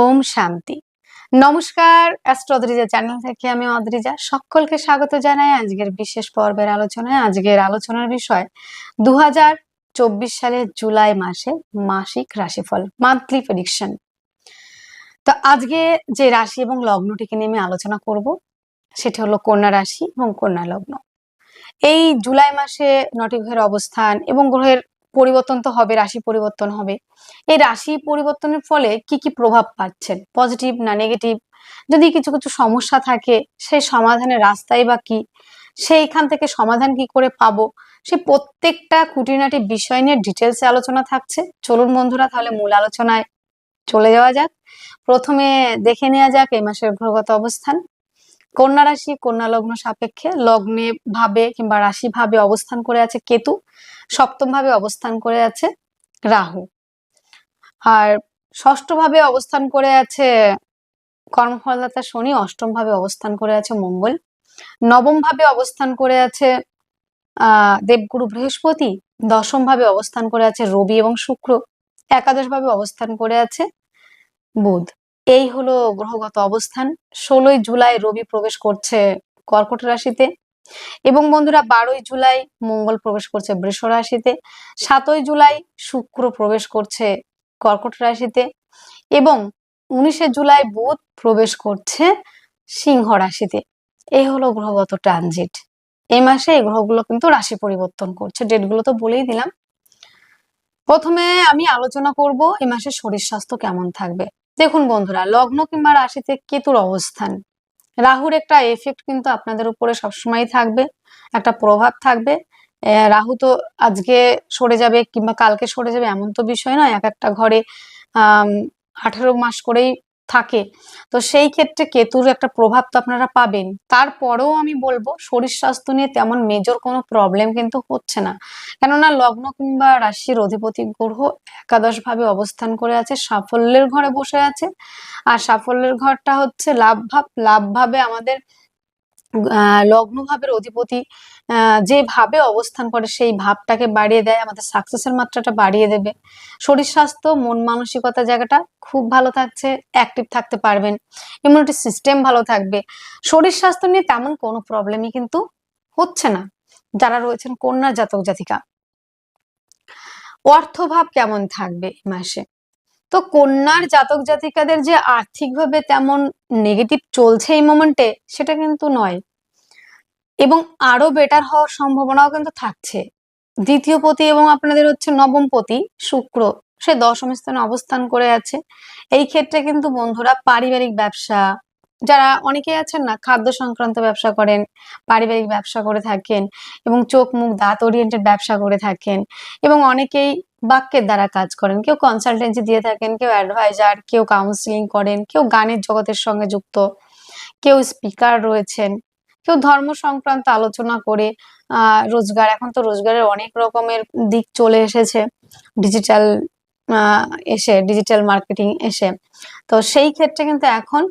ওম শান্তি। নমস্কার অ্যাস্ট্রোদ্রিজা চ্যানেল থেকে আমি অদ্রিজা। সকলকে স্বাগত জানাই আজকের বিশেষ পর্বের আলোচনায়। আজকের আলোচনার বিষয় দু চব্বিশ সালের জুলাই মাসে মাসিক রাশিফল মান্থলি প্রেডিকশন তো আজকে যে রাশি এবং লগ্নটিকে নিয়ে আমি আলোচনা করব, সেটা হলো কন্যা রাশি এবং কন্যা লগ্ন। এই জুলাই মাসে নটি গ্রহের অবস্থান এবং গ্রহের পরিবর্তন তো হবে, রাশি পরিবর্তন হবে। এই রাশি পরিবর্তনের ফলে কি কি প্রভাব পাচ্ছেন? পজিটিভ না নেগেটিভ যদি কিছু কিছু সমস্যা থাকে সেই সমাধানের রাস্তাই বা কি? সেইখান থেকে সমাধান কি করে পাবো? সে প্রত্যেকটা খুঁটিনাটি বিষয় নিয়ে ডিটেলসে আলোচনা থাকছে। চলুন বন্ধুরা, তাহলে মূল আলোচনায় চলে যাওয়া যাক। প্রথমে দেখে নেওয়া যাক এই মাসের গ্রহগত অবস্থান। কন্যা রাশি, কন্যা লগ্ন সাপেক্ষে লগ্নে ভাবে কিংবা রাশি ভাবে অবস্থান করে আছে কেতু, সপ্তম ভাবে অবস্থান করে আছে রাহু। আর ষষ্ঠ ভাবে অবস্থান করে আছে কর্মফলদাতা শনি, অষ্টম ভাবে অবস্থান করে আছে মঙ্গল। নবম ভাবে অবস্থান করে আছে আহ দেবগুরু বৃহস্পতি। দশম ভাবে অবস্থান করে আছে রবি এবং শুক্র। একাদশ ভাবে অবস্থান করে আছে বুধ। এই হলো গ্রহগত অবস্থান। ষোলোই জুলাই রবি প্রবেশ করছে কর্কট রাশিতে এবং বন্ধুরা বারোই জুলাই মঙ্গল প্রবেশ করছে বৃষ রাশিতে। সাতই জুলাই শুক্র প্রবেশ করছে কর্কট রাশিতে এবং উনিশে জুলাই বুধ প্রবেশ করছে সিংহ রাশিতে। এই হলো গ্রহগত ট্রানজিট। এই মাসে এই গ্রহগুলো কিন্তু রাশি পরিবর্তন করছে। ডেটগুলো তো বলেই দিলাম। প্রথমে আমি আলোচনা করব এই মাসে শরীর স্বাস্থ্য কেমন থাকবে। দেখুন বন্ধুরা, লগ্ন কিংবা রাশিতে কেতুর অবস্থান। রাহুর একটা এফেক্ট কিন্তু আপনাদের উপরে সবসময় থাকবে, একটা প্রভাব থাকবে। রাহু তো আজকে সরে যাবে কিংবা কালকে সরে যাবে এমন তো বিষয় নয়, এক একটা ঘরে আহ আঠারো মাস করেই থাকে। তো সেই ক্ষেত্রে কেতুর একটা প্রভাব তো আপনারা পাবেন। তারপরেও আমি বলব, শরীর স্বাস্থ্য নিয়ে তেমন মেজর কোনো প্রবলেম কিন্তু হচ্ছে না। কেননা লগ্ন কিংবা রাশির অধিপতি গ্রহ একাদশ ভাবে অবস্থান করে আছে, সাফল্যের ঘরে বসে আছে। আর সাফল্যের ঘরটা হচ্ছে লাভ ভাব লাভ ভাবে আমাদের আহ, লগ্ন ভাবের অধিপতি যে ভাবে অবস্থান করে সেই ভাবটাকে বাড়িয়ে দেয়, আমাদের সাকসেসের মাত্রাটা বাড়িয়ে দেবে। শরীর স্বাস্থ্য, মন মানসিকতা জায়গাটা খুব ভালো থাকছে অ্যাক্টিভ থাকতে পারবেন ইমিউনিটি সিস্টেম ভালো থাকবে। শরীর স্বাস্থ্য নিয়ে তেমন কোনো প্রবলেমই কিন্তু হচ্ছে না। যারা রয়েছেন কন্যা জাতক জাতিকা, অর্থভাব কেমন থাকবে মাসে? তো কন্যার জাতক জাতিকাদের যে আর্থিকভাবে তেমন নেগেটিভ চলছে এই মোমেন্টে সেটা কিন্তু নয়। এবং আরও বেটার হওয়ার সম্ভাবনাও কিন্তু থাকছে। দ্বিতীয় পতি এবং আপনাদের হচ্ছে নবম পতি, শুক্র, সে দশম স্থানে অবস্থান করে আছে। এই ক্ষেত্রে কিন্তু বন্ধুরা পারিবারিক ব্যবসা, যারা অনেকেই আছেন না, খাদ্য সংক্রান্ত ব্যবসা করেন, পারিবারিক ব্যবসা করে থাকেন এবং চোখ মুখ দাঁত ওরিয়েন্টেড ব্যবসা করে থাকেন এবং অনেকেই বাক্যের দ্বারা কাজ করেন। কেউ কনসালটেন্সি দিয়ে থাকেন, কেউ অ্যাডভাইজার কেউ কাউন্সিলিং করেন, কেউ গানের জগতের সঙ্গে যুক্ত, কেউ স্পিকার রয়েছেন, কেউ ধর্ম সংক্রান্ত আলোচনা করে রোজগার। এখন তো রোজগারের অনেক রকমের দিক চলে এসেছে। ডিজিটাল এসে ডিজিটাল মার্কেটিং এসে। তো সেই ক্ষেত্রে কিন্তু এখন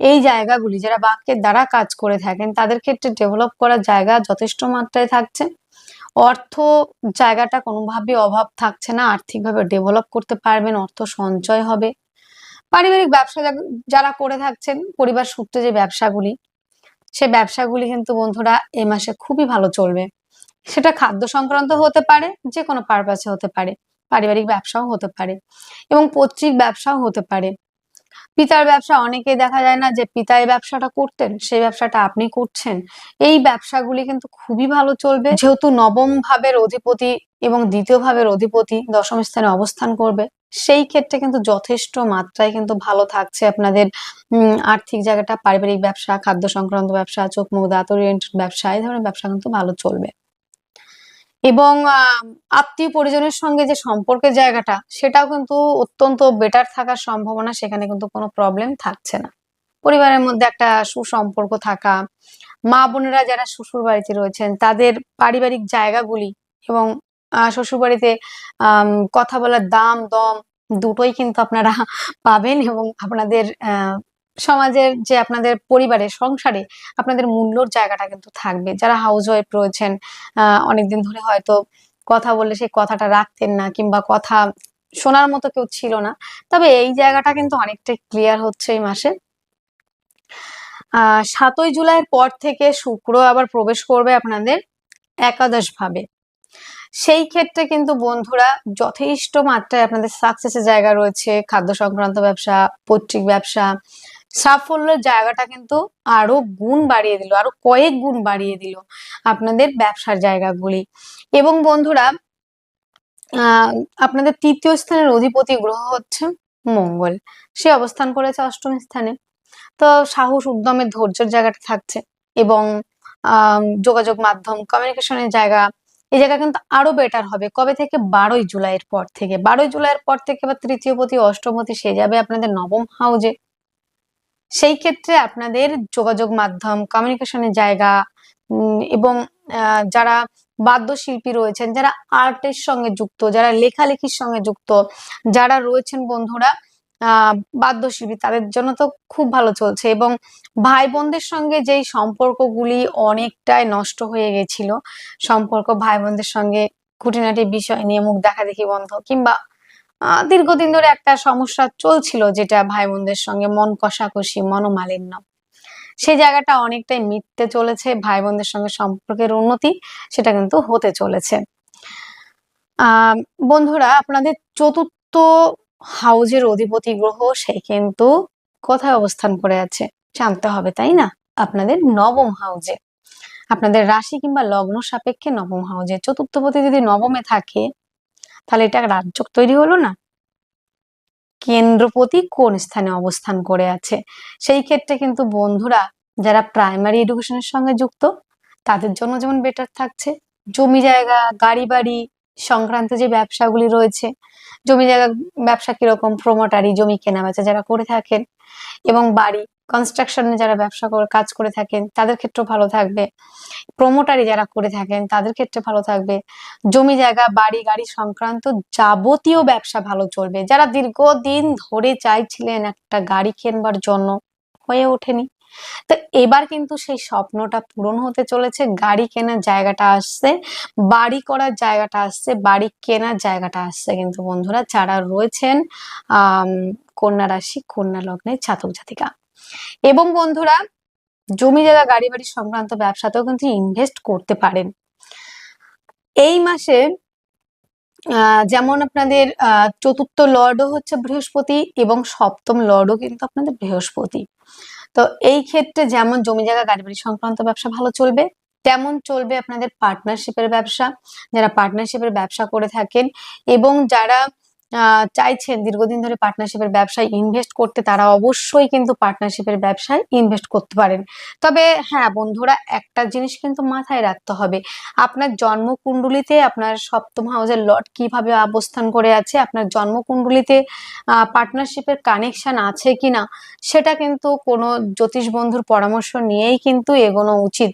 এই জায়গাগুলি, যারা বাক্যের দ্বারা কাজ করে থাকেন, তাদের ক্ষেত্রে ডেভেলপ করার জায়গা যথেষ্ট মাত্রায় থাকছে। অর্থ জায়গাটা কোনোভাবেই অভাব থাকছে না। আর্থিকভাবে ডেভেলপ করতে পারবেন, অর্থ সঞ্চয় হবে। পারিবারিক ব্যবসা যারা করে থাকছেন, পরিবার সূত্রে যে ব্যবসাগুলি, সে ব্যবসাগুলি কিন্তু বন্ধুরা এ মাসে খুবই ভালো চলবে। সেটা খাদ্য সংক্রান্ত হতে পারে যে কোনো পারপাসে হতে পারে। পারিবারিক ব্যবসাও হতে পারে এবং পৈতৃক ব্যবসাও হতে পারে। পিতার ব্যবসা, অনেকেই দেখা যায় না যে পিতা এই ব্যবসাটা করতেন, সেই ব্যবসাটা আপনি করছেন। এই ব্যবসাগুলি কিন্তু খুবই ভালো চলবে। যেহেতু নবম ভাবের অধিপতি এবং দ্বিতীয় ভাবের অধিপতি দশম স্থানে অবস্থান করবে, সেই ক্ষেত্রে কিন্তু যথেষ্ট মাত্রায় কিন্তু ভালো থাকছে আপনাদের আর্থিক জায়গাটা, পারিবারিক ব্যবসা, খাদ্য সংক্রান্ত ব্যবসা, চোখ মুখ, দাঁত ব্যবসা, এই ধরনের ব্যবসা কিন্তু ভালো চলবে। এবং আত্মীয় পরিজনের সঙ্গে যে সম্পর্কের জায়গাটা, সেটাও কিন্তু অত্যন্ত বেটার থাকার সম্ভাবনা, সেখানে কিন্তু কোনো প্রবলেম থাকছে না। পরিবারের মধ্যে একটা সুসম্পর্ক থাকা, মা বোনেরা যারা শ্বশুর বাড়িতে রয়েছেন, তাদের পারিবারিক জায়গাগুলি এবং শ্বশুর বাড়িতে কথা বলার দাম, দম, দুটোই কিন্তু আপনারা পাবেন এবং আপনাদের সমাজের যে আপনাদের পরিবারে, সংসারে আপনাদের মূল্যর জায়গাটা কিন্তু থাকবে। যারা হাউস ওয়াইফ রয়েছেন অনেকদিন ধরে হয়তো কথা বললে সেই কথাটা রাখতেন না কিংবা কথা শোনার মতো কেউ ছিল না। তবে এই জায়গাটা কিন্তু অনেকটাই ক্লিয়ার হচ্ছে এই মাসে। আহ, সাতই জুলাইয়ের পর থেকে শুক্র আবার প্রবেশ করবে আপনাদের একাদশ ভাবে সেই ক্ষেত্রে কিন্তু বন্ধুরা যথেষ্ট মাত্রায় আপনাদের সাকসেসের জায়গা রয়েছে। খাদ্য সংক্রান্ত ব্যবসা, পৈতৃক ব্যবসা সাফল্যের জায়গাটা কিন্তু আরও গুণ বাড়িয়ে দিল, আরও কয়েক গুণ বাড়িয়ে দিল আপনাদের ব্যবসার জায়গাগুলি। এবং বন্ধুরা আপনাদের তৃতীয় স্থানের অধিপতি গ্রহ হচ্ছে মঙ্গল। সে অবস্থান করেছে অষ্টম স্থানে। তো সাহস, উদ্যমের ধৈর্যের জায়গাটা থাকছে এবং যোগাযোগ মাধ্যম কমিউনিকেশনের জায়গা, এই জায়গা কিন্তু আরও বেটার হবে। কবে থেকে? বারোই জুলাইয়ের পর থেকে। বারোই জুলাইয়ের পর থেকে বা তৃতীয় পতি অষ্টমপতি সে যাবে আপনাদের নবম হাউজে সেই ক্ষেত্রে আপনাদের যোগাযোগ মাধ্যম কমিউনিকেশনের জায়গা এবং যারা বাদ্যশিল্পী রয়েছেন, যারা আর্টের সঙ্গে যুক্ত, যারা লেখালেখির সঙ্গে যুক্ত, যারা রয়েছেন বন্ধুরা বাদ্যশিল্পী, তাদের জন্য তো খুব ভালো চলছে। এবং ভাই বোনদের সঙ্গে যেই সম্পর্কগুলি অনেকটাই নষ্ট হয়ে গেছিল, সম্পর্ক ভাই বোনদের সঙ্গে খুঁটিনাটি বিষয় নিয়ে মুখ দেখা দেখি বন্ধ, কিংবা দীর্ঘদিন ধরে একটা সমস্যা চলছিল যেটা ভাই বোনদের সঙ্গে মন কষাকষি, মনোমালিন্য। সেই জায়গাটা অনেকটাই মিটতে চলেছে, ভাই বোনদের সঙ্গে সম্পর্কের উন্নতি সেটা কিন্তু হতে চলেছে। বন্ধুরা, আপনাদের চতুর্থ হাউজের অধিপতি গ্রহ সে কিন্তু কোথায় অবস্থান করে আছে জানতে হবে, তাই না? আপনাদের নবম হাউজে। আপনাদের রাশি কিংবা লগ্ন সাপেক্ষে নবম হাউজে। চতুর্থপতি যদি নবমে থাকে তাহলে এটা রাজ্য তৈরি হলো না? কেন্দ্রপতি কোন স্থানে অবস্থান করে আছে? সেই ক্ষেত্রে কিন্তু বন্ধুরা, যারা প্রাইমারি এডুকেশনের সঙ্গে যুক্ত, তাদের জন্য যেমন বেটার থাকছে। জমি জায়গা, গাড়ি বাড়ি সংক্রান্ত যে ব্যবসাগুলি রয়েছে, জমি জায়গা ব্যবসা কীরকম প্রমোটারি জমি কেনা বেচা যারা করে থাকেন এবং বাড়ি কনস্ট্রাকশনে যারা ব্যবসা করে, কাজ করে থাকেন, তাদের ক্ষেত্রেও ভালো থাকবে। প্রমোটারি যারা করে থাকেন, তাদের ক্ষেত্রে ভালো থাকবে। জমি জায়গা, বাড়ি, গাড়ি সংক্রান্ত যাবতীয় ব্যবসা ভালো চলবে। যারা দীর্ঘদিন ধরে চাইছিলেন একটা গাড়ি কেনবার জন্য, হয়ে ওঠেনি। তো এবার কিন্তু সেই স্বপ্নটা পূরণ হতে চলেছে। গাড়ি কেনার জায়গাটা আসছে, বাড়ি করার জায়গাটা আসছে, বাড়ি কেনার জায়গাটা আসছে। কিন্তু বন্ধুরা, যারা রয়েছেন আহ কন্যা রাশি, কন্যা লগ্নের জাতক জাতিকা। এবং বন্ধুরা, জমি জায়গা গাড়ি বাড়ি সংক্রান্ত ব্যবসাতেও কিন্তু ইনভেস্ট করতে পারেন। এই মাসে যেমন আপনাদের চতুর্থ লর্ডও হচ্ছে বৃহস্পতি এবং সপ্তম লর্ডও কিন্তু আপনাদের বৃহস্পতি। তো এই ক্ষেত্রে যেমন জমি জায়গা গাড়ি বাড়ি সংক্রান্ত ব্যবসা ভালো চলবে, তেমন চলবে আপনাদের পার্টনারশিপের ব্যবসা। যারা পার্টনারশিপের ব্যবসা করে থাকেন এবং যারা চাইছেন দীর্ঘদিন ধরে পার্টনারশিপের ব্যবসায় ইনভেস্ট করতে, তারা অবশ্যই কিন্তু পার্টনারশিপের ব্যবসায় ইনভেস্ট করতে পারেন। তবে হ্যাঁ বন্ধুরা, একটা জিনিস কিন্তু মাথায় রাখতে হবে। আপনার জন্মকুণ্ডলিতে, আপনার সপ্তম হাউসের লট কীভাবে অবস্থান করে আছে, আপনার জন্মকুণ্ডলিতে পার্টনারশিপের কানেকশন আছে কিনা, সেটা কিন্তু কোনো জ্যোতিষ বন্ধুর পরামর্শ নিয়েই কিন্তু এগোনো উচিত।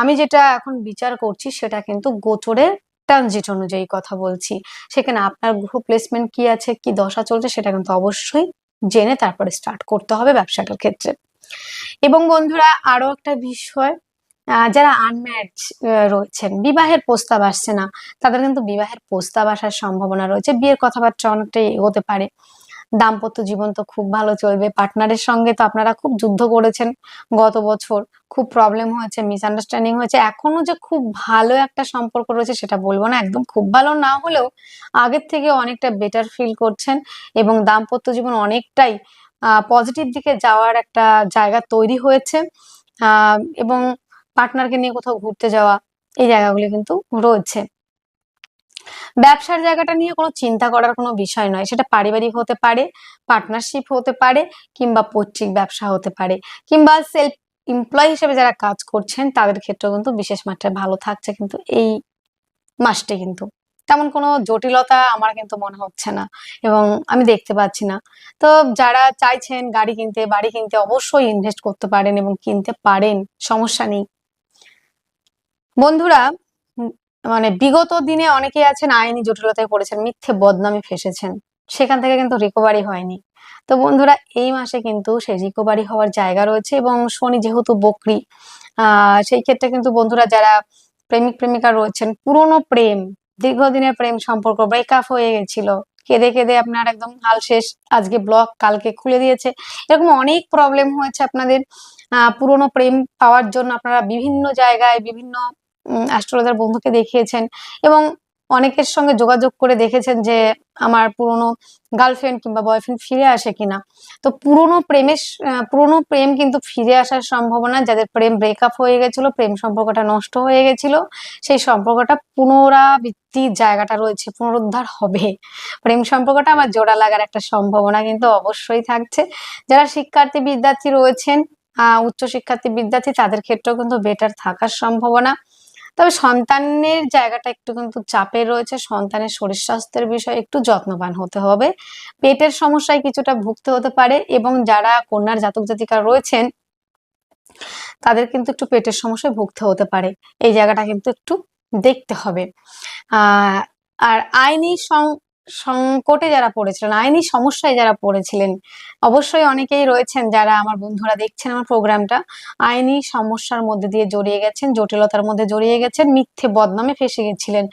আমি যেটা এখন বিচার করছি, সেটা কিন্তু গোচরের ট্রানজিট অনুযায়ী কথা বলছি। সেখানে আপনার গ্রহ প্লেসমেন্ট কি আছে, কি দশা চলছে সেটা কিন্তু অবশ্যই জেনে তারপরে স্টার্ট করতে হবে ব্যবসাটার ক্ষেত্রে। এবং বন্ধুরা আরও একটা বিষয় যারা আনম্যারিড রয়েছেন, বিবাহের প্রস্তাব আসছে না, তাদের কিন্তু বিবাহের প্রস্তাব আসার সম্ভাবনা রয়েছে। বিয়ের কথাবার্তা অনেকটাই এগোতে পারে। দাম্পত্য জীবন তো খুব ভালো চলবে। পার্টনারের সঙ্গে তো আপনারা খুব যুদ্ধ করেছেন গত বছর। খুব প্রবলেম হয়েছে মিসআন্ডারস্ট্যান্ডিং হয়েছে। এখনও যে খুব ভালো একটা সম্পর্ক রয়েছে সেটা বলব না। একদম খুব ভালো না হলেও আগের থেকে অনেকটা বেটার ফিল করছেন এবং দাম্পত্য জীবন অনেকটাই পজিটিভ দিকে যাওয়ার একটা জায়গা তৈরি হয়েছে। এবং পার্টনারকে নিয়ে কোথাও ঘুরতে যাওয়া এই জায়গাগুলি কিন্তু রয়েছে। ব্যবসার জায়গাটা নিয়ে কোনো চিন্তা করার কোনো বিষয় নয়। সেটা পারিবারিক হতে পারে পার্টনারশিপ হতে পারে, কিংবা পৈতৃক ব্যবসা হতে পারে, কিংবা সেলফ এমপ্লয় হিসেবে যারা কাজ করছেন, তাদের ক্ষেত্রেও কিন্তু বিশেষ মাত্রায় ভালো থাকছে কিন্তু এই মাসটি কিন্তু। তেমন কোনো জটিলতা আমার কিন্তু মনে হচ্ছে না এবং আমি দেখতে পাচ্ছি না। তো যারা চাইছেন গাড়ি কিনতে, বাড়ি কিনতে অবশ্যই ইনভেস্ট করতে পারেন এবং কিনতে পারেন, সমস্যা নেই। বন্ধুরা মানে বিগত দিনে অনেকেই আছেন, আইনি জটিলতায় পড়েছেন, মিথ্যে বদনামে ফেসেছেন। সেখান থেকে কিন্তু রিকভারি হয়নি। তো বন্ধুরা, এই মাসে কিন্তু সেই রিকভারি হওয়ার জায়গা রয়েছে এবং শনি যেহেতু বকরি সেই ক্ষেত্রে কিন্তু বন্ধুরা যারা প্রেমিক, প্রেমিকা রয়েছেন, পুরনো প্রেম, দীর্ঘদিনের প্রেম সম্পর্ক ব্রেকআপ হয়ে গেছিল, কেঁদে কেঁদে আপনার একদম হাল শেষ, আজকে ব্লক কালকে খুলে দিয়েছে। এরকম অনেক প্রবলেম হয়েছে আপনাদের পুরনো প্রেম পাওয়ার জন্য আপনারা বিভিন্ন জায়গায়, বিভিন্ন অ্যাস্ট্রোলজার বন্ধুকে দেখিয়েছেন এবং অনেকের সঙ্গে যোগাযোগ করে দেখেছেন যে আমার পুরনো গার্লফ্রেন্ড কিংবা বয়ফ্রেন্ড ফিরে আসে কিনা। তো পুরনো প্রেমের পুরনো প্রেম কিন্তু ফিরে আসার সম্ভাবনা, যাদের প্রেম ব্রেকআপ হয়ে গেছিল, প্রেম সম্পর্কটা নষ্ট হয়ে গেছিল, সেই সম্পর্কটা পুনরাবৃত্তির জায়গাটা রয়েছে, পুনরুদ্ধার হবে। প্রেম সম্পর্কটা আমার জোড়া লাগার একটা সম্ভাবনা কিন্তু অবশ্যই থাকছে। যারা শিক্ষার্থী বিদ্যার্থী রয়েছেন, আহ উচ্চ শিক্ষার্থী বিদ্যার্থী, তাদের ক্ষেত্রেও কিন্তু বেটার থাকার সম্ভাবনা। তবে সন্তানের জায়গাটা একটু কিন্তু চাপের রয়েছে, সন্তানের শরীর স্বাস্থ্যের বিষয়ে একটু যত্নবান হতে হবে। পেটের সমস্যায় কিছুটা ভুগতে হতে পারে এবং যারা কন্যার জাতক জাতিকা রয়েছেন, তাদের কিন্তু একটু পেটের সমস্যায় ভুগতে হতে পারে। এই জায়গাটা কিন্তু একটু দেখতে হবে। আর আইনি সংকটে যারা পড়েছিলেন, আইনি সমস্যায় যারা পড়েছিলেন, অবশ্যই অনেকেই রয়েছেন যারা আমার বন্ধুরা দেখছেন আমার প্রোগ্রামটা, আইনি সমস্যার মধ্যে দিয়ে জড়িয়ে গেছেন, জটিলতার মধ্যে জড়িয়ে গেছেন, মিথ্যে বদনামে ফেসে গেছিলেন।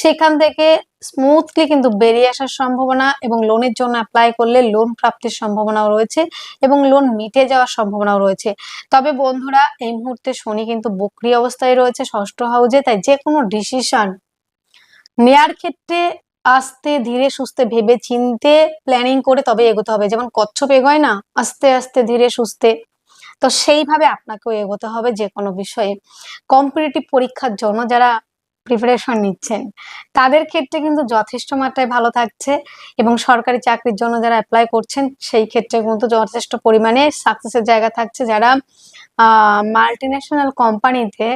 সেখান থেকে স্মুথলি কিন্তু বেরিয়ে আসার সম্ভাবনা এবং লোনের জন্য অ্যাপ্লাই করলে লোন প্রাপ্তির সম্ভাবনাও রয়েছে এবং লোন মিটে যাওয়ার সম্ভাবনাও রয়েছে। তবে বন্ধুরা, এই মুহূর্তে শনি কিন্তু বক্রি অবস্থায় রয়েছে, ষষ্ঠ হাউজে তাই যে কোনো ডিসিশন নেয়ার ক্ষেত্রে আস্তে ধীরে সুস্থে ভেবে চিনতে প্ল্যানিং করে তবে এগোতে হবে। যেমন কচ্ছপ এগোয় না, আস্তে আস্তে ধীরে সুস্থে। তো সেইভাবে আপনাকেও এগোতে হবে যে কোনো বিষয়ে। কম্পিটিটিভ পরীক্ষার জন্য যারা প্রিপারেশন নিচ্ছেন। তাদের ক্ষেত্রে কিন্তু যথেষ্ট মাত্রায় ভালো থাকছে এবং সরকারি চাকরির জন্য যারা অ্যাপ্লাই করছেন, সেই ক্ষেত্রে কিন্তু যথেষ্ট পরিমাণে সাকসেসের জায়গা থাকছে। যারা মাল্টি ন্যাশনাল কোম্পানিতে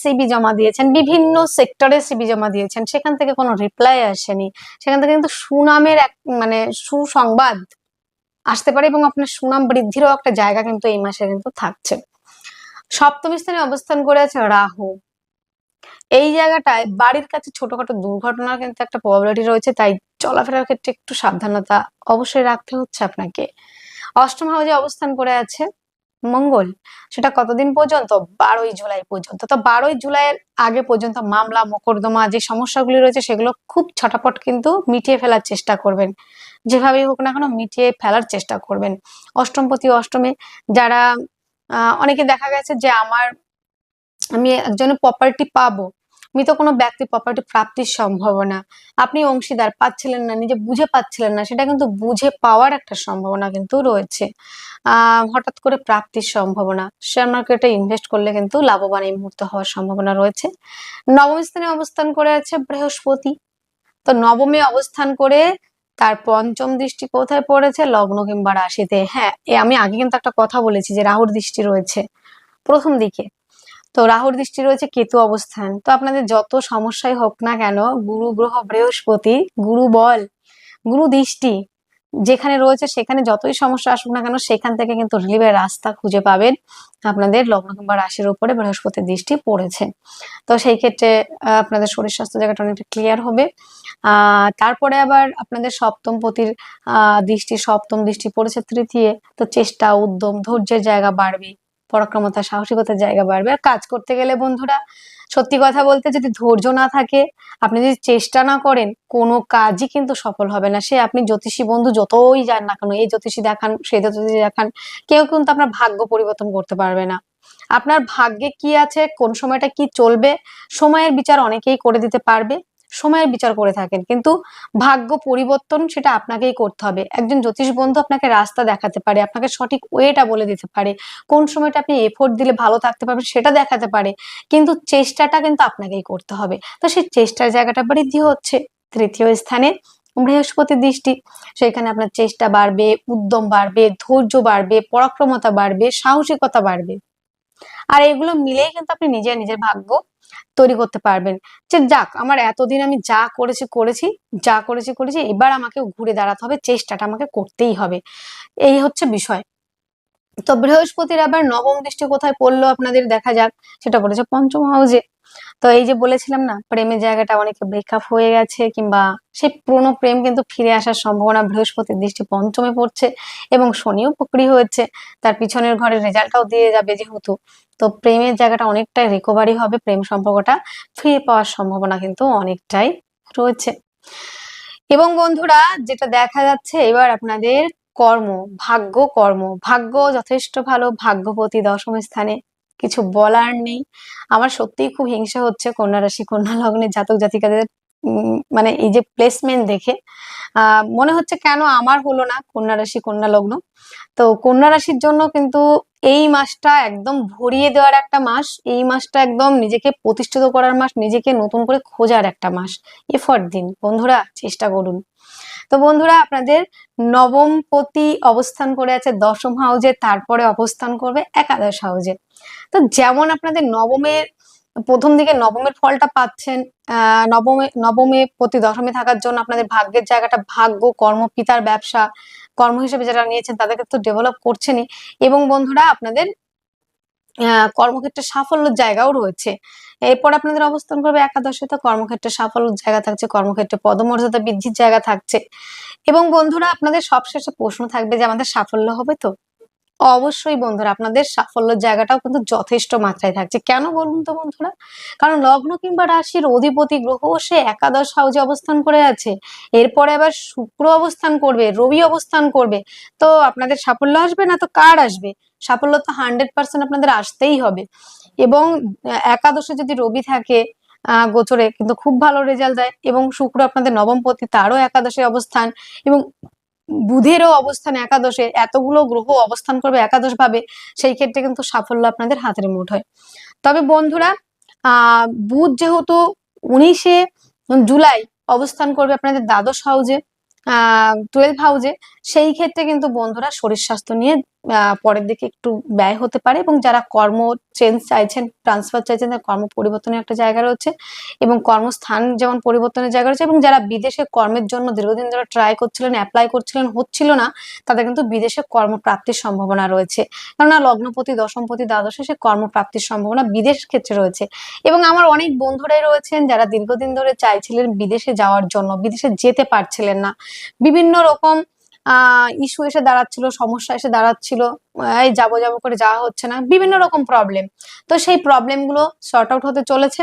সিবি জমা দিয়েছেন, বিভিন্ন সেক্টরে সিবি জমা দিয়েছেন, সেখান থেকে কোনো রিপ্লাই আসেনি। সেখান থেকে কিন্তু সুনামের এক মানে সুসংবাদ আসতে পারে এবং আপনার সুনাম বৃদ্ধিরও একটা জায়গা কিন্তু এই মাসে কিন্তু থাকছে। সপ্তম স্থানে অবস্থান করে আছে রাহু। এই জায়গাটায় বাড়ির কাছে ছোটখাটো দুর্ঘটনার কিন্তু একটা প্রবাবিলিটি রয়েছে, তাই চলাফেরার ক্ষেত্রে একটু সাবধানতা অবশ্যই রাখতে হচ্ছে আপনাকে। অষ্টম হাউজে অবস্থান করে আছে মঙ্গল। সেটা কতদিন পর্যন্ত? বারোই জুলাই পর্যন্ত। তো বারোই জুলাইয়ের আগে পর্যন্ত মামলা, মোকদ্দমা যে সমস্যাগুলি রয়েছে, সেগুলো খুব ছটাপট কিন্তু মিটিয়ে ফেলার চেষ্টা করবেন। যেভাবেই হোক না কেন, মিটিয়ে ফেলার চেষ্টা করবেন। অষ্টমপতি অষ্টমে, যারা অনেকে দেখা গেছে যে আমার আমি একজনের প্রপার্টি পাবো। মৃত কোনো ব্যক্তি প্রপার্টি প্রাপ্তির সম্ভাবনা। আপনি অংশীদার, পাচ্ছিলেন না, নিজে বুঝে পাচ্ছিলেন না, সেটা কিন্তু বুঝে পাওয়ার একটা সম্ভাবনা কিন্তু রয়েছে। হঠাৎ করে প্রাপ্তির সম্ভাবনা। শেয়ার মার্কেটে ইনভেস্ট করলে কিন্তু লাভবান এই মুহূর্তে হওয়ার সম্ভাবনা রয়েছে। নবম স্থানে অবস্থান করে আছে বৃহস্পতি। তো নবমে অবস্থান করে তার পঞ্চম দৃষ্টি কোথায় পড়েছে? লগ্ন কিংবা রাশিতে। হ্যাঁ আমি আগে কিন্তু একটা কথা বলেছি যে রাহুর দৃষ্টি রয়েছে। প্রথম দিকে। তো রাহুর দৃষ্টি রয়েছে কেতু অবস্থান। তো আপনাদের যত সমস্যাই হোক না কেন, গুরু, গ্রহ, বৃহস্পতি, গুরু বল, গুরু দৃষ্টি, যেখানে রয়েছে সেখানে যতই সমস্যা আসুক না কেন, সেখান থেকে কিন্তু রিলিভের রাস্তা খুঁজে পাবেন আপনাদের লগ্ন কিংবা রাশির উপরে বৃহস্পতির দৃষ্টি পড়েছে। তো সেই ক্ষেত্রে আপনাদের শরীর স্বাস্থ্য জায়গাটা অনেকটা ক্লিয়ার হবে। তারপরে আবার আপনাদের সপ্তম পতির দৃষ্টি, সপ্তম দৃষ্টি পড়েছে তৃতীয়। তো চেষ্টা, উদ্যম, ধৈর্যের জায়গা বাড়বে। পরাক্রমতা, সাহসিকতার জায়গা বাড়বে। আর কাজ করতে গেলে বন্ধুরা, সত্যি কথা বলতে যদি ধৈর্য না থাকে, আপনি যদি চেষ্টা না করেন, কোনো কাজই কিন্তু সফল হবে না। সে আপনি জ্যোতিষী বন্ধু যতই যান না কেন, এই জ্যোতিষী দেখান, সেই জ্যোতিষী দেখান, কেউ কিন্তু আপনার ভাগ্য পরিবর্তন করতে পারবে না। আপনার ভাগ্যে কি আছে, কোন সময়টা কি চলবে, সময়ের বিচার অনেকেই করে দিতে পারবে। সময়ের বিচার করে থাকেন। কিন্তু ভাগ্য পরিবর্তন সেটা আপনাকেই করতে হবে। একজন জ্যোতিষ বন্ধু আপনাকে রাস্তা দেখাতে পারে, আপনাকে সঠিক ওয়েটা বলে দিতে পারে, কোন সময়টা আপনি এফোর্ট দিলে ভালো থাকতে পারবেন সেটা দেখাতে পারে, কিন্তু চেষ্টাটা কিন্তু আপনাকেই করতে হবে। তো সেই চেষ্টার জায়গাটা বৃদ্ধি হচ্ছে তৃতীয় স্থানে বৃহস্পতির দৃষ্টি। সেখানে আপনার চেষ্টা বাড়বে, উদ্যম বাড়বে, ধৈর্য বাড়বে, পরাক্রমতা বাড়বে, সাহসিকতা বাড়বে। আর এগুলো মিলেই কিন্তু আপনি নিজে নিজের ভাগ্য তৈরি করতে পারবেন। যে যাক, আমার এতদিন আমি যা করেছি করেছি, যা করেছি করেছি, এবার আমাকে ঘুরে দাঁড়াতে হবে, চেষ্টাটা আমাকে করতেই হবে। এই হচ্ছে বিষয়। তো বৃহস্পতির আবার নবম দৃষ্টি কোথায় পড়ল আপনাদের দেখা যাক, সেটা পড়েছে পঞ্চম হাউসে তো এই যে বলেছিলাম না, প্রেমের জায়গাটা অনেকে ব্রেকআপ হয়ে গেছে কিংবা সেই পুরনো প্রেম কিন্তু ফিরে আসার সম্ভাবনা বৃহস্পতির দৃষ্টি পঞ্চমে পড়ছে এবং শনিও বকরি হয়েছে। তার পিছনের ঘরের রেজাল্টটাও দিয়ে যাবে যেহেতু। তো প্রেমের জায়গাটা অনেকটাই রিকভারি হবে, প্রেম সম্পর্কটা ফিরে পাওয়ার সম্ভাবনা কিন্তু অনেকটাই রয়েছে। এবং বন্ধুরা, যেটা দেখা যাচ্ছে, এবার আপনাদের কর্ম, ভাগ্য কর্ম, ভাগ্য যথেষ্ট ভালো ভাগ্যপতি দশম স্থানে কিছু বলার নেই। আমার সত্যিই খুব হিংসা হচ্ছে কন্যা রাশি, কন্যা লগ্নে জাতক জাতিকাদের মানে এই যে প্লেসমেন্ট দেখে। মনে হচ্ছে কেন আমার হলো না কন্যা রাশি, কন্যা লগ্ন? তো কন্যা রাশির জন্য কিন্তু এই মাসটা একদম ভরিয়ে দেওয়ার একটা মাস, এই মাসটা একদম নিজেকে প্রতিষ্ঠিত করার মাস, নিজেকে নতুন করে খোঁজার একটা মাস। এফর্ট দিন। বন্ধুরা, চেষ্টা করুন। তো বন্ধুরা, আপনাদের নবম পতি অবস্থান করে আছে দশম হাউজে, তারপরে অবস্থান করবে একাদশ হাউজে। তো যেমন আপনাদের নবমের প্রথম দিকে নবমের ফলটা পাচ্ছেন নবমে নবমে প্রতি দশমে থাকার জন্য আপনাদের ভাগ্যের জায়গাটা ভাগ্য, কর্ম, পিতার ব্যবসা, কর্ম হিসেবে যারা নিয়েছেন তাদেরকে তো ডেভেলপ করছেনই। এবং বন্ধুরা, আপনাদের কর্মক্ষেত্রে সাফল্যের জায়গাও রয়েছে। এরপর আপনাদের অবস্থান করবে একাদশে, তো কর্মক্ষেত্রে সাফল্যের জায়গা থাকছে, কর্মক্ষেত্রে পদমর্যাদা বৃদ্ধির জায়গা থাকছে। এবং বন্ধুরা, আপনাদের সবশেষে প্রশ্ন থাকবে যে, আমাদের সাফল্য হবে তো? অবশ্যই বন্ধুরা, আপনাদের সাফল্যের জায়গাটাও কিন্তু যথেষ্ট মাত্রায় থাকছে। কেন বলুন তো বন্ধুরা? কারণ লগ্ন কিংবা রাশির অধিপতি গ্রহ সে একাদশ হাউজে অবস্থান করে আছে। এরপরে আবার শুক্র অবস্থান করবে, রবি অবস্থান করবে। তো আপনাদের সাফল্য আসবে না তো কার আসবে? সাফল্য তো হান্ড্রেড পার্সেন্ট আপনাদের আসতেই হবে। এবং একাদশে যদি রবি থাকে, আহ, গোচরে কিন্তু খুব ভালো রেজাল্ট দেয়। এবং শুক্র আপনাদের নবম পতি, তারও একাদশে অবস্থান। এবং বুধেরও অবস্থান একাদশে, এতগুলো গ্রহ অবস্থান করবে, একাদশ ভাবে, সেই ক্ষেত্রে কিন্তু সাফল্য আপনাদের হাতের মুঠ হয়। তবে বন্ধুরা আহ বুধ যেহেতু উনিশে জুলাই অবস্থান করবে আপনাদের দ্বাদশ হাউজে আহ টুয়েলভ হাউজে, সেই ক্ষেত্রে কিন্তু বন্ধুরা শরীর স্বাস্থ্য নিয়ে পরের দিকে একটু ব্যয় হতে পারে এবং যারা কর্ম চেঞ্জ চাইছেন ট্রান্সফার চাইছেন কর্ম পরিবর্তনের একটা জায়গা রয়েছে এবং কর্মস্থান যেমন পরিবর্তনের জায়গা রয়েছে এবং যারা বিদেশে কর্মের জন্য দীর্ঘদিন ধরে ট্রাই করছিলেন অ্যাপ্লাই করছিলেন, হচ্ছিল না, তাদের কিন্তু বিদেশে কর্মপ্রাপ্তির সম্ভাবনা রয়েছে। কেননা লগ্নপতি, দশমপতি, দ্বাদশে সে কর্মপ্রাপ্তির সম্ভাবনা বিদেশ ক্ষেত্রে রয়েছে। এবং আমার অনেক বন্ধুরাই রয়েছেন যারা দীর্ঘদিন ধরে চাইছিলেন বিদেশে যাওয়ার জন্য, বিদেশে যেতে পারছিলেন না। বিভিন্ন রকম ইস্যু এসে দাঁড়াচ্ছিল, সমস্যা এসে দাঁড়াচ্ছিল, এই যাব যাব করে যাওয়া হচ্ছে না, বিভিন্ন রকম প্রবলেম তো সেই প্রবলেমগুলো সর্ট আউট হতে চলেছে।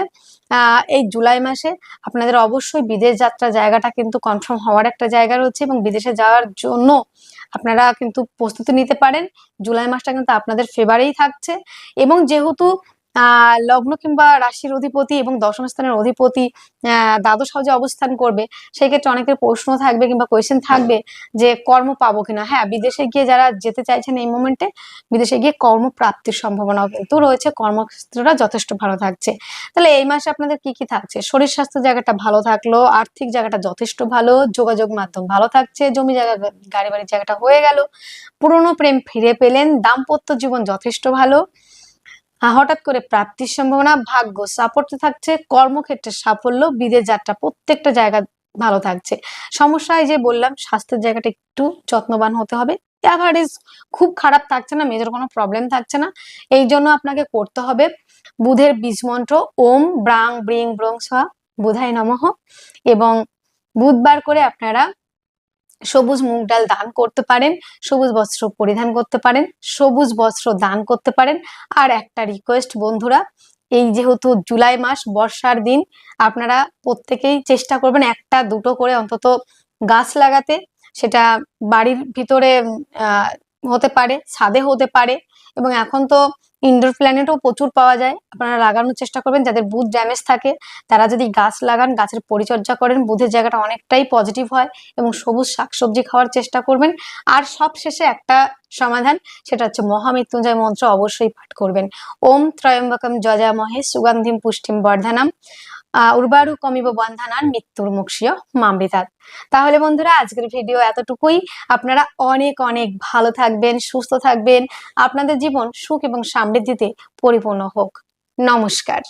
এই জুলাই মাসে আপনাদের অবশ্যই বিদেশ যাত্রা জায়গাটা কিন্তু কনফার্ম হওয়ার একটা জায়গা রয়েছে এবং বিদেশে যাওয়ার জন্য আপনারা কিন্তু প্রস্তুতি নিতে পারেন। জুলাই মাসটা কিন্তু আপনাদের ফেভারেই থাকছে। এবং যেহেতু লগ্ন কিংবা রাশির অধিপতি এবং দশম স্থানের অধিপতি দ্বাদশ হাউজে অবস্থান করবে সেই ক্ষেত্রে অনেকের প্রশ্ন থাকবে কিংবা কোয়েশ্চেন থাকবে যে কর্ম পাবো কিনা। হ্যাঁ বিদেশে গিয়ে যারা যেতে চাইছেন এই মোমেন্টে, বিদেশে গিয়ে কর্ম প্রাপ্তির সম্ভাবনাও কিন্তু রয়েছে, কর্মক্ষেত্রটা যথেষ্ট ভালো থাকছে। তাহলে এই মাসে আপনাদের কি কি থাকছে? শরীর স্বাস্থ্য জায়গাটা ভালো থাকল, আর্থিক জায়গাটা যথেষ্ট ভালো, যোগাযোগ মাধ্যম ভালো থাকছে, জমি জায়গা, গাড়ি বাড়ির জায়গাটা হয়ে গেল, পুরনো প্রেম ফিরে পেলেন, দাম্পত্য জীবন যথেষ্ট ভালো হঠাৎ করে প্রাপ্তির সম্ভাবনা, ভাগ্য সাপোর্টে থাকছে, কর্মক্ষেত্রে সাফল্য, বিদেশ যাত্রা প্রত্যেকটা জায়গা ভালো থাকছে। সমস্যা যে বললাম, স্বাস্থ্যের জায়গাটা একটু যত্নবান হতে হবে। অ্যাভারেজ খুব খারাপ থাকছে না মেজর কোনো প্রবলেম থাকছে না। এই জন্য আপনাকে করতে হবে বুধের বীজ মন্ত্র, ওম ব্রাং ব্রিং ব্রং সা বুধায় নমঃ। এবং বুধবার করে আপনারা সবুজ মুগ ডাল দান করতে পারেন, সবুজ বস্ত্র পরিধান করতে পারেন, সবুজ বস্ত্র দান করতে পারেন। আর একটা রিকোয়েস্ট বন্ধুরা, এই যেহেতু জুলাই মাস, বর্ষার দিন, আপনারা প্রত্যেকেই চেষ্টা করবেন একটা দুটো করে অন্তত গাছ লাগাতে। সেটা বাড়ির ভিতরে হতে পারে, ছাদে হতে পারে। এবং এখন তো ইনডোর প্ল্যানেটও প্রচুর পাওয়া যায়। আপনারা লাগানোর চেষ্টা করবেন, যাদের বুধ ড্যামেজ থাকে, তারা যদি গাছ লাগান, গাছের পরিচর্যা করেন, বুধের জায়গাটা অনেকটাই পজিটিভ হয় এবং সবুজ শাকসবজি খাওয়ার চেষ্টা করবেন। আর সব শেষে একটা সমাধান, সেটা হচ্ছে মহামৃত্যুঞ্জয় মন্ত্র অবশ্যই পাঠ করবেন। ওম ত্রয়ম্বকম যজা মহেশ সুগন্ধিম পুষ্টিম বর্ধনাম। উর্বারু কমিব বন্ধনান মৃত্যুর মুখীয় মামৃতাত তাহলে বন্ধুরা, আজকের ভিডিও এতটুকুই। আপনারা অনেক অনেক ভালো থাকবেন, সুস্থ থাকবেন। আপনাদের জীবন সুখ এবং সমৃদ্ধিতে পরিপূর্ণ হোক। নমস্কার।